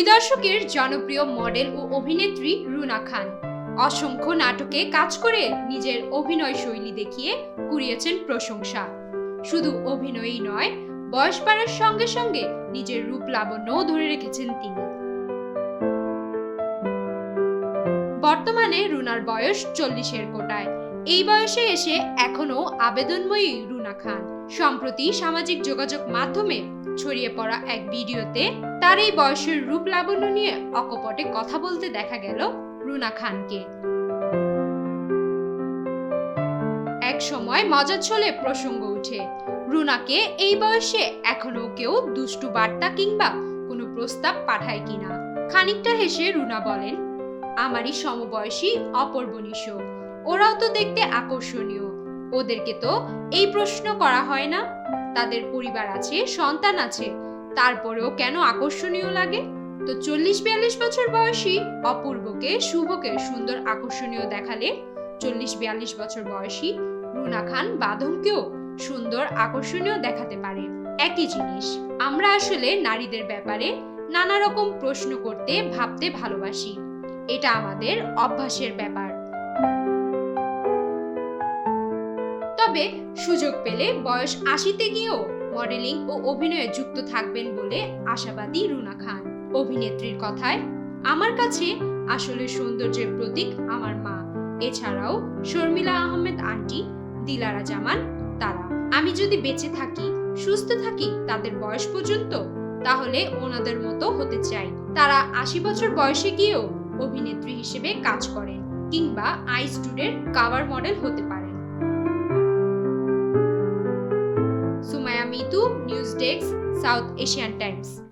দুই দশকের জনপ্রিয় মডেল ও অভিনেত্রী রুনা খান। অসংখ্য নাটকে কাজ করে নিজের অভিনয় শৈলী দেখিয়ে কুড়িয়েছেন প্রশংসা। শুধু অভিনয়ই নয়, বয়স বাড়ার সঙ্গে সঙ্গে নিজের রূপ লাবণ্যও ধরে রেখেছেন তিনি। বর্তমানে রুনার বয়স চল্লিশের কোটায়। এই বয়সে এসে এখনও আবেদনময়ী রুনা খান। সম্প্রতি সামাজিক যোগাযোগ মাধ্যমে ছড়িয়ে পড়া এক ভিডিওতে তার এই বয়সের রূপ লাবণ্য নিয়ে অকপটে কথা বলতে দেখা গেল রুনা খানকে। এক সময় মজার ছলে প্রসঙ্গ উঠে রুনাকে এই বয়সে এখনও কেউ দুষ্টু বার্তা কিংবা কোনো প্রস্তাব পাঠায় কিনা। খানিকটা হেসে রুনা বলেন, আমারই সমবয়সী অপূর্ব ওরাও তো দেখতে আকর্ষণীয়। ওদেরকে তো এই প্রশ্ন করা হয় না। তাদের পরিবার আছে, সন্তান আছে। তারপরেও কেন আকর্ষণীয় লাগে? তো চল্লিশ বিয়াল্লিশ বছর বয়সী অপূর্বকে, শুভকে সুন্দর আকর্ষণীয় দেখালে চল্লিশ বিয়াল্লিশ বছর বয়সী রুনা খান বাঁধনকেও সুন্দর আকর্ষণীয় দেখাতে পারে। একই জিনিস, আমরা আসলে নারীদের ব্যাপারে নানা রকম প্রশ্ন করতে, ভাবতে ভালোবাসি। এটা আমাদের অভ্যাসের ব্যাপার। তবে সুযোগ পেলে বয়স আশিতে গিয়েও মডেলিং ও অভিনয়ে যুক্ত থাকবেন বলে আশাবাদী রুনা খান। অভিনেত্রীর কথায়, আমার কাছে আসলে সৌন্দর্যের প্রতীক আমার মা। এছাড়াও শর্মিলা আহমেদ আন্টি, দিলারা জামান, তারা। আমি যদি বেঁচে থাকি, সুস্থ থাকি তাদের বয়স পর্যন্ত, তাহলে ওনাদের মতো হতে চাই। তারা আশি বছর বয়সে গিয়েও অভিনেত্রী হিসেবে কাজ করেন কিংবা আইস টুডের কাভার মডেল হতে পারেন। Newsdesk, South Asian Times.